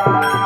Bye.